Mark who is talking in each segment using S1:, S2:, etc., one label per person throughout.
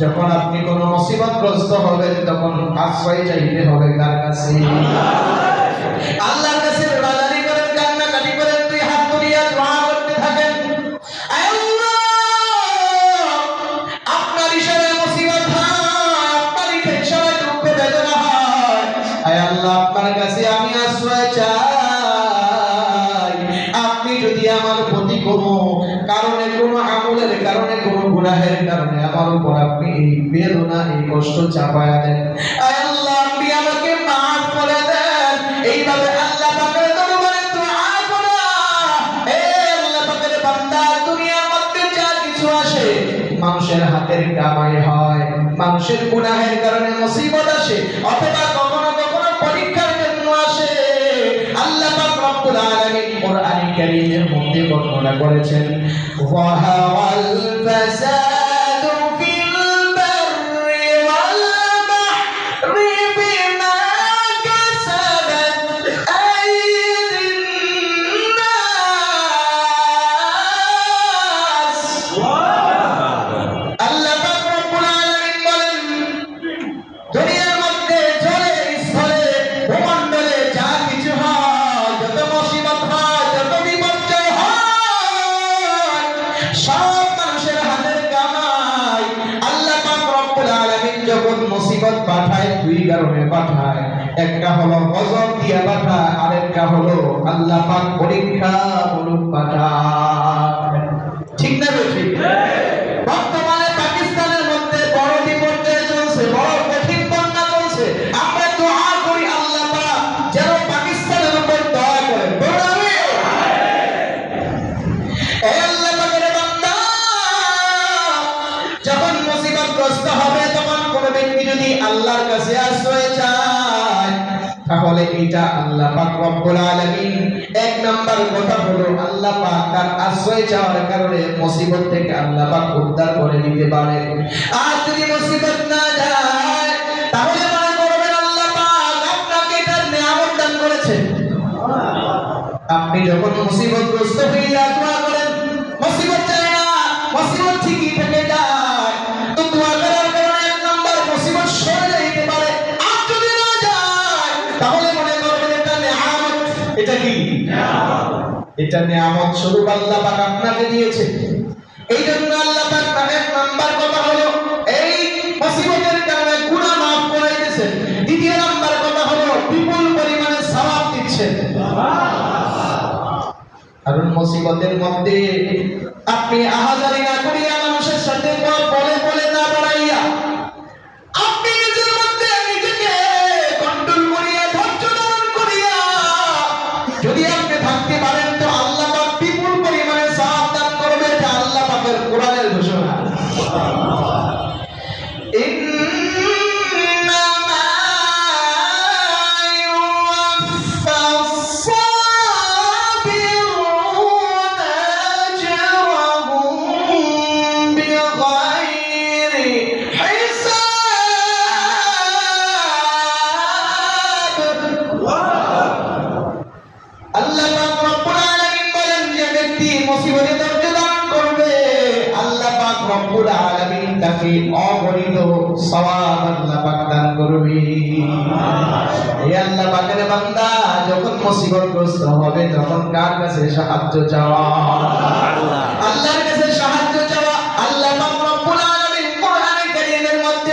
S1: যখন আপনি কোনো মুসিবতগ্রস্ত হবেন, তখন আশ্রয় চাইতে হবে কার কাছে? আল্লাহর কাছে আপনার আল্লাহ, আপনার কাছে আমি আশ্রয় চাই। কারণে কোনো গুনাহের কারণে আমার উপর আপনি এই বেদনা, এই কষ্ট চাপায়া দেন। মানুষের হাতের কামাই হয়। মানুষের গুনাহের কারণে মুসিবত আসে, অথবা কখনো কখনো পরীক্ষার জন্য আসে। আল্লাহ পাক কারীমের মধ্যে বর্ণনা করেছেন। ওয়াহাওয়াল ফাসাদু। কারণে পাঠায় একটা হলো গজব দিয়া পাঠায় আর একটা হলো আল্লাহ পাক পরীক্ষা মূলক পাঠায় ঠিক না যদি আল্লাহর কাছে আশ্রয় চায়, তাহলে এটা আল্লাহ পাক রব্বুল আলামিন। এক নাম্বার কথা হলো, আল্লাহ পাক তার আশ্রয় চাওয়ার কারণে মুসিবত থেকে আল্লাহ পাক উদ্ধার করে দিতে পারে আর যদি মুসিবত না যায়, তাহলে মনে করবেন আল্লাহ পাক আপনাকে এটার নিয়ামত দান করেছেন। আপনি যখন মুসিবতগ্রস্ত হয়ে যা এটা কি? এটা নিয়ামত স্বরূপ আল্লাহ পাক আপনাকে দিয়েছে। এই জন্য আল্লাহ পাক তাদের নাম্বার কথা হলো, এই মুসিবতের কারণে গুনাহ maaf করাইতেছেন। দ্বিতীয় নাম্বার কথা হলো, বিপুল পরিমাণে সওয়াব দিচ্ছেন। কারণ মুসিবতের মধ্যে যদি আপনি থাকতে পারেন, তো আল্লাহ পাক বিপুল পরিমাণে সাহায্য দান করবে এটা আল্লাহ পাকের কোরআনের ঘোষণা। Allah মুসিবতে ধৈর্য ধারণ করবে। আল্লাহ পাক রব্বুল আলামিন তাকে অগণিত সওয়াব আল্লাহ পাক দান করবে। এই আল্লাহ পাকের বান্দা যখন মুসিবতগ্রস্ত হবে তখন কার কাছে সাহায্য চাওয়া? আল্লাহর কাছে সাহায্য চাওয়া। আল্লাহ পাক রব্বুল আলামিন কোরআনে কারীমের মধ্যে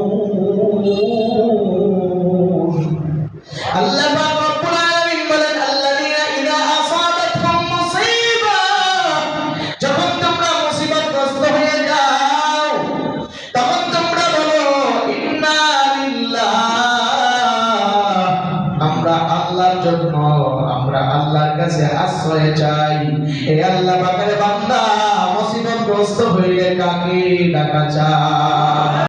S1: আল্লাহর জন্য আমরা আল্লাহর কাছে আশ্রয় চাই। এ আল্লাহ বাকারে বান্দা মুসিবতগ্রস্ত হইলে কাকে ডাকা চায়